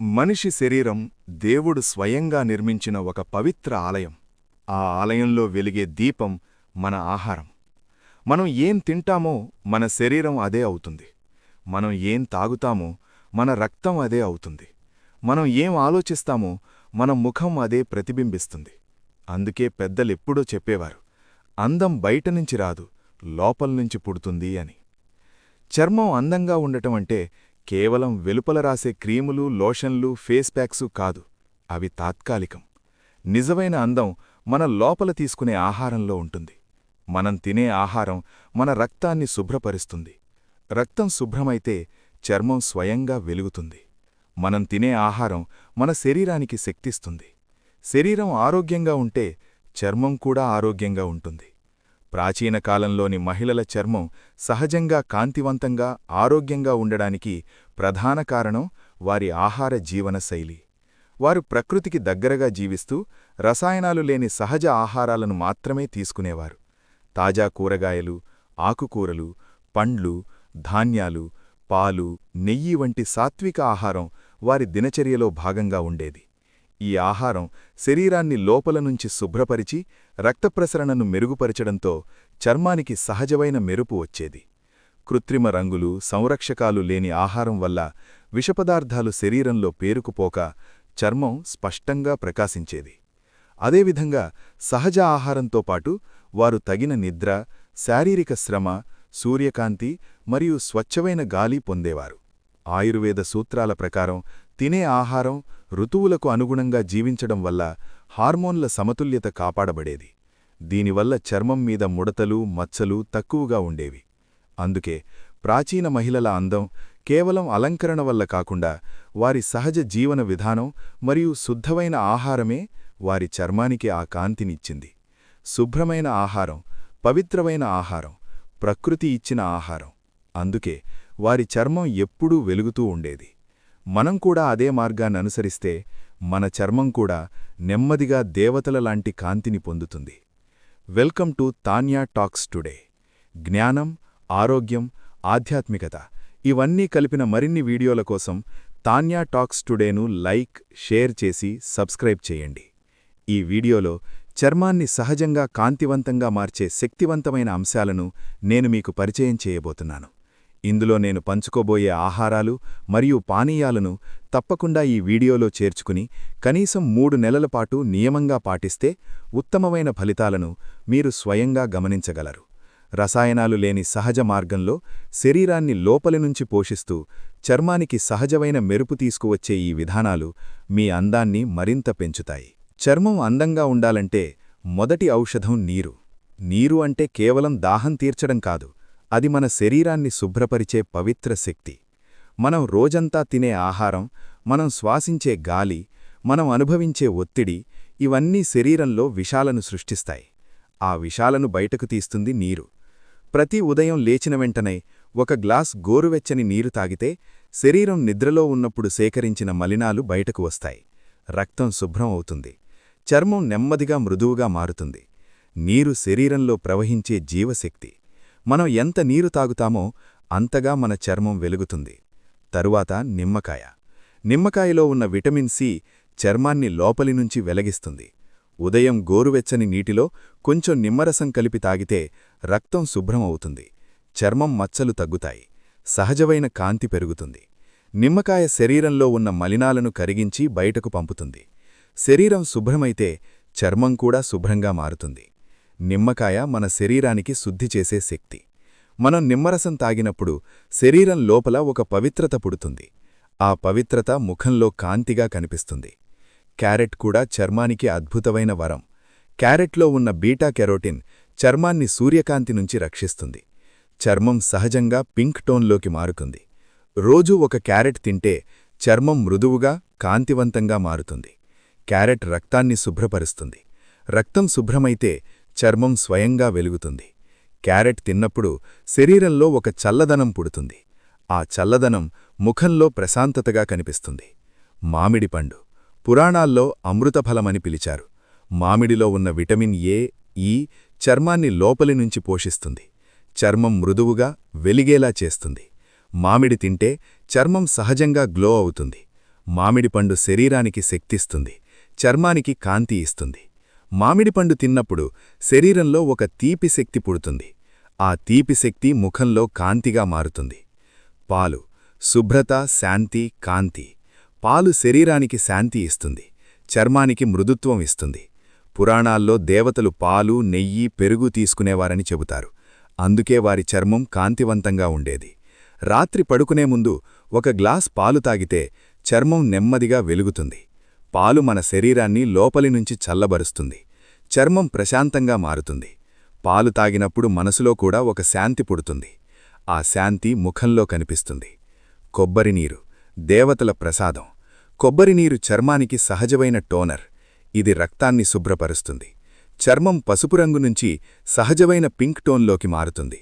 మనిషి శరీరం దేవుడు స్వయంగా నిర్మించిన ఒక పవిత్ర ఆలయం. ఆ ఆలయంలో వెలిగే దీపం మన ఆహారం. మనం ఏం తింటామో మన శరీరం అదే అవుతుంది. మనం ఏం తాగుతామో మన రక్తం అదే అవుతుంది. మనం ఏం ఆలోచిస్తామో మన ముఖం అదే ప్రతిబింబిస్తుంది. అందుకే పెద్దలెప్పుడో చెప్పేవారు అందం బయటనుంచి రాదు లోపల్నుంచి పుడుతుంది అని. చర్మం అందంగా ఉండటం అంటే కేవలం వెలుపల రాసే క్రీములు లోషన్లు ఫేస్ ప్యాక్సు కాదు. అవి తాత్కాలికం. నిజమైన అందం మన లోపల తీసుకునే ఆహారంలో ఉంటుంది. మనం తినే ఆహారం మన రక్తాన్ని శుభ్రపరుస్తుంది. రక్తం శుభ్రమైతే చర్మం స్వయంగా వెలుగుతుంది. మనం తినే ఆహారం మన శరీరానికి శక్తిస్తుంది. శరీరం ఆరోగ్యంగా ఉంటే చర్మం కూడా ఆరోగ్యంగా ఉంటుంది. ప్రాచీన కాలంలోని మహిళల చర్మం సహజంగా కాంతివంతంగా ఆరోగ్యంగా ఉండడానికి ప్రధాన కారణం వారి ఆహార జీవనశైలి వారు ప్రకృతికి దగ్గరగా జీవిస్తూ రసాయనాలు లేని సహజ ఆహారాలను మాత్రమే తీసుకునేవారు. తాజా కూరగాయలు ఆకుకూరలు పండ్లు ధాన్యాలు పాలు నెయ్యి వంటి సాత్విక ఆహారం వారి దినచర్యలో భాగంగా ఉండేది. ఈ ఆహారం శరీరాన్ని లోపల నుంచి శుభ్రపరిచి రక్తప్రసరణను మెరుగుపరచడంతో చర్మానికి సహజమైన మెరుపు వచ్చేది. కృత్రిమ రంగులు సంరక్షకాలు లేని ఆహారం వల్ల విషపదార్థాలు శరీరంలో పేరుకుపోక చర్మం స్పష్టంగా ప్రకాశించేది. అదేవిధంగా సహజ ఆహారంతో పాటు వారు తగిన నిద్ర శారీరక శ్రమ సూర్యకాంతి మరియు స్వచ్ఛమైన గాలి పొందేవారు. ఆయుర్వేద సూత్రాల ప్రకారం తినే ఆహారం ఋతువులకు అనుగుణంగా జీవించడం వల్ల హార్మోన్ల సమతుల్యత కాపాడబడేది. దీనివల్ల చర్మం మీద ముడతలు మచ్చలు తక్కువగా ఉండేవి. అందుకే ప్రాచీన మహిళల అందం కేవలం అలంకరణ వల్ల కాకుండా వారి సహజ జీవన విధానం మరియు శుద్ధమైన ఆహారమే వారి చర్మానికి ఆ కాంతినిచ్చింది. శుభ్రమైన ఆహారం పవిత్రమైన ఆహారం ప్రకృతి ఇచ్చిన ఆహారం. అందుకే వారి చర్మం ఎప్పుడూ వెలుగుతూ ఉండేది. మనం కూడా అదే మార్గాన్ననుసరిస్తే మన చర్మం కూడా నెమ్మదిగా దేవతల లాంటి కాంతిని పొందుతుంది. Welcome to Tanya talks today. జ్ఞానం ఆరోగ్యం ఆధ్యాత్మికత ఇవన్నీ కలిపిన మరిన్ని వీడియోల కోసం తాన్యా టాక్స్ టుడేను లైక్ షేర్ చేసి సబ్స్క్రైబ్ చేయండి. ఈ వీడియోలో చర్మాన్ని సహజంగా కాంతివంతంగా మార్చే శక్తివంతమైన అంశాలను నేను మీకు పరిచయం చేయబోతున్నాను. ఇందులో నేను పంచుకోబోయే ఆహారాలు మరియు పానీయాలను తప్పకుండా ఈ వీడియోలో చేర్చుకుని కనీసం మూడు నెలల పాటు నియమంగా పాటిస్తే ఉత్తమమైన ఫలితాలను మీరు స్వయంగా గమనించగలరు. రసాయనాలు లేని సహజ మార్గంలో శరీరాన్ని లోపలి నుంచి పోషిస్తూ చర్మానికి సహజమైన మెరుపు తీసుకువచ్చే ఈ విధానాలు మీ అందాన్ని మరింత పెంచుతాయి. చర్మం అందంగా ఉండాలంటే మొదటి ఔషధం నీరు. నీరు అంటే కేవలం దాహం తీర్చడం కాదు అది మన శరీరాన్ని శుభ్రపరిచే పవిత్ర శక్తి. మనం రోజంతా తినే ఆహారం మనం శ్వాసించే గాలి మనం అనుభవించే ఒత్తిడి ఇవన్నీ శరీరంలో విషాలను సృష్టిస్తాయి. ఆ విషాలను బయటకు తీస్తుంది నీరు. ప్రతి ఉదయం లేచిన వెంటనే ఒక గ్లాస్ గోరువెచ్చని నీరు తాగితే శరీరం నిద్రలో ఉన్నప్పుడు సేకరించిన మలినాలు బయటకు వస్తాయి. రక్తం శుభ్రం అవుతుంది. చర్మం నెమ్మదిగా మృదువుగా మారుతుంది. నీరు శరీరంలో ప్రవహించే జీవశక్తి. మనం ఎంత నీరు తాగుతామో అంతగా మన చర్మం వెలుగుతుంది. తరువాత నిమ్మకాయ. నిమ్మకాయలో ఉన్న విటమిన్ సి చర్మాన్ని లోపలి నుంచి వెలగిస్తుంది. ఉదయం గోరువెచ్చని నీటిలో కొంచెం నిమ్మరసం కలిపి తాగితే రక్తం శుభ్రం అవుతుంది. చర్మం మచ్చలు తగ్గుతాయి. సహజమైన కాంతి పెరుగుతుంది. నిమ్మకాయ శరీరంలో ఉన్న మలినాలను కరిగించి బయటకు పంపుతుంది. శరీరం శుభ్రమైతే చర్మం కూడా శుభ్రంగా మారుతుంది. నిమ్మకాయ మన శరీరానికి శుద్ధి చేసే శక్తి. మనం నిమ్మరసం తాగినప్పుడు శరీరం లోపల ఒక పవిత్రత పుడుతుంది. ఆ పవిత్రత ముఖంలో కాంతిగా కనిపిస్తుంది. క్యారెట్ కూడా చర్మానికి అద్భుతమైన వరం. క్యారెట్లో ఉన్న బీటా కెరోటిన్ చర్మాన్ని సూర్యకాంతి నుంచి రక్షిస్తుంది. చర్మం సహజంగా పింక్ టోన్లోకి మారుతుంది. రోజూ ఒక క్యారెట్ తింటే చర్మం మృదువుగా కాంతివంతంగా మారుతుంది. క్యారెట్ రక్తాన్ని శుభ్రపరుస్తుంది. రక్తం శుభ్రమైతే చర్మం స్వయంగా వెలుగుతుంది. క్యారెట్ తిన్నప్పుడు శరీరంలో ఒక చల్లదనం పుడుతుంది. ఆ చల్లదనం ముఖంలో ప్రశాంతతగా కనిపిస్తుంది. మామిడి పండు పురాణాల్లో అమృతఫలమని పిలిచారు. మామిడిలో ఉన్న విటమిన్ ఏ ఈ చర్మాన్ని లోపలి నుంచి పోషిస్తుంది. చర్మం మృదువుగా వెలిగేలా చేస్తుంది. మామిడి తింటే చర్మం సహజంగా గ్లో అవుతుంది. మామిడిపండు శరీరానికి శక్తిస్తుంది. చర్మానికి కాంతి ఇస్తుంది. మామిడిపండు తిన్నప్పుడు శరీరంలో ఒక తీపి శక్తి పుడుతుంది. ఆ తీపి శక్తి ముఖంలో కాంతిగా మారుతుంది. పాలు శుభ్రత శాంతి కాంతి. పాలు శరీరానికి శాంతి ఇస్తుంది. చర్మానికి మృదుత్వం ఇస్తుంది. పురాణాల్లో దేవతలు పాలు నెయ్యి పెరుగు తీసుకునేవారని చెబుతారు. అందుకే వారి చర్మం కాంతివంతంగా ఉండేది. రాత్రి పడుకునే ముందు ఒక గ్లాస్ పాలు తాగితే చర్మం నెమ్మదిగా వెలుగుతుంది. పాలు మన శరీరాన్ని లోపలి నుంచి చల్లబరుస్తుంది. చర్మం ప్రశాంతంగా మారుతుంది. పాలు తాగినప్పుడు మనసులో కూడా ఒక శాంతి పుడుతుంది. ఆ శాంతి ముఖంలో కనిపిస్తుంది. కొబ్బరినీరు దేవతల ప్రసాదం. కొబ్బరినీరు చర్మానికి సహజమైన టోనర్. ఇది రక్తాన్ని శుభ్రపరుస్తుంది. చర్మం పసుపు రంగు నుంచి సహజమైన పింక్ టోన్లోకి మారుతుంది.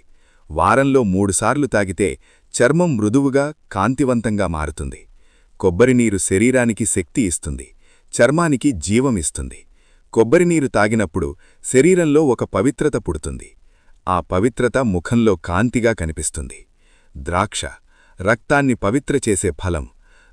వారంలో మూడుసార్లు తాగితే చర్మం మృదువుగా కాంతివంతంగా మారుతుంది. కొబ్బరినీరు శరీరానికి శక్తి ఇస్తుంది. చర్మానికి జీవమిస్తుంది కొబ్బరి నీరు తాగినప్పుడు శరీరంలో ఒక పవిత్రత పుడుతుంది. ఆ పవిత్రత ముఖంలో కాంతిగా కనిపిస్తుంది. ద్రాక్ష రక్తాన్ని పవిత్ర చేసే ఫలం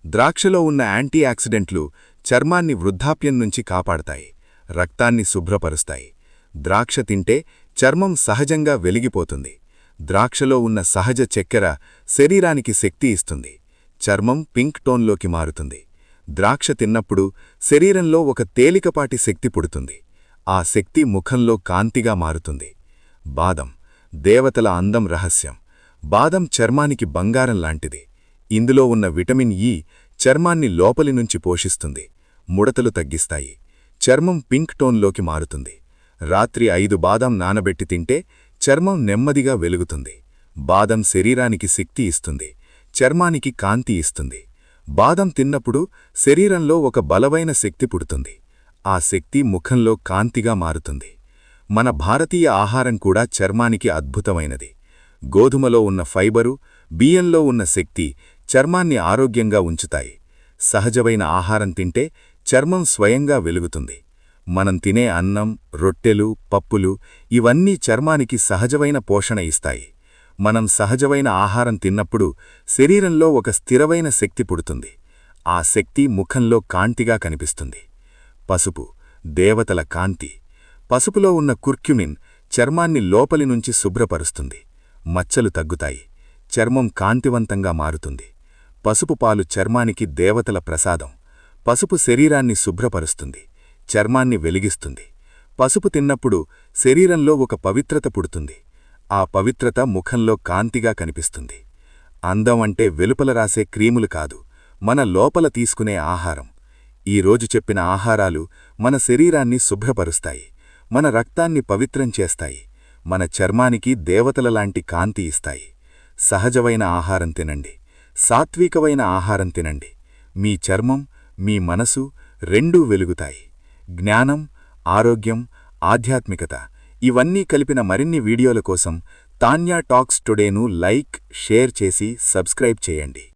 ద్రాక్షలో ఉన్న యాంటీ ఆక్సిడెంట్లు చర్మాన్ని వృద్ధాప్యం నుంచి కాపాడతాయి రక్తాన్ని శుభ్రపరుస్తాయి. ద్రాక్ష తింటే చర్మం సహజంగా వెలిగిపోతుంది. ద్రాక్షలో ఉన్న సహజ చక్కెర శరీరానికి శక్తి ఇస్తుంది. చర్మం పింక్ టోన్లోకి మారుతుంది. ద్రాక్ష తిన్నప్పుడు శరీరంలో ఒక తేలికపాటి శక్తి పుడుతుంది. ఆ శక్తి ముఖంలో కాంతిగా మారుతుంది. బాదం దేవతల అందం రహస్యం. బాదం చర్మానికి బంగారం లాంటిది. ఇందులో ఉన్న విటమిన్ ఈ చర్మాన్ని లోపలి నుంచి పోషిస్తుంది. ముడతలు తగ్గిస్తాయి. చర్మం పింక్ టోన్లోకి మారుతుంది. రాత్రి ఐదు బాదం నానబెట్టి తింటే చర్మం నెమ్మదిగా వెలుగుతుంది. బాదం శరీరానికి శక్తి ఇస్తుంది. చర్మానికి కాంతి ఇస్తుంది. బాదం తిన్నప్పుడు శరీరంలో ఒక బలమైన శక్తి పుడుతుంది. ఆ శక్తి ముఖంలో కాంతిగా మారుతుంది. మన భారతీయ ఆహారం కూడా చర్మానికి అద్భుతమైనది. గోధుమలో ఉన్న ఫైబరు బియ్యంలో ఉన్న శక్తి చర్మాన్ని ఆరోగ్యంగా ఉంచుతాయి. సహజమైన ఆహారం తింటే చర్మం స్వయంగా వెలుగుతుంది. మనం తినే అన్నం రొట్టెలు పప్పులు ఇవన్నీ చర్మానికి సహజమైన పోషణ ఇస్తాయి. మనం సహజమైన ఆహారం తిన్నప్పుడు శరీరంలో ఒక స్థిరమైన శక్తి పుడుతుంది. ఆ శక్తి ముఖంలో కాంతిగా కనిపిస్తుంది. పసుపు దేవతల కాంతి. పసుపులో ఉన్న కుర్క్యుమిన్ చర్మాన్ని లోపలి నుంచి శుభ్రపరుస్తుంది. మచ్చలు తగ్గుతాయి. చర్మం కాంతివంతంగా మారుతుంది. పసుపు పాలు చర్మానికి దేవతల ప్రసాదం. పసుపు శరీరాన్ని శుభ్రపరుస్తుంది. చర్మాన్ని వెలిగిస్తుంది. పసుపు తిన్నప్పుడు శరీరంలో ఒక పవిత్రత పుడుతుంది. ఆ పవిత్రత ముఖంలో కాంతిగా కనిపిస్తుంది. అందం అంటే వెలుపల రాసే క్రీములు కాదు మన లోపల తీసుకునే ఆహారం. ఈరోజు చెప్పిన ఆహారాలు మన శరీరాన్ని శుభ్రపరుస్తాయి మన రక్తాన్ని పవిత్రం చేస్తాయి మన చర్మానికి దేవతలలాంటి కాంతి ఇస్తాయి. సహజమైన ఆహారం తినండి సాత్వికమైన ఆహారం తినండి. మీ చర్మం మీ మనసు రెండూ వెలుగుతాయి. జ్ఞానం ఆరోగ్యం ఆధ్యాత్మికత ఇవన్నీ కలిపిన మరిన్ని వీడియోల కోసం తాన్యా టాక్స్ టుడేను లైక్ షేర్ చేసి సబ్స్క్రైబ్ చేయండి.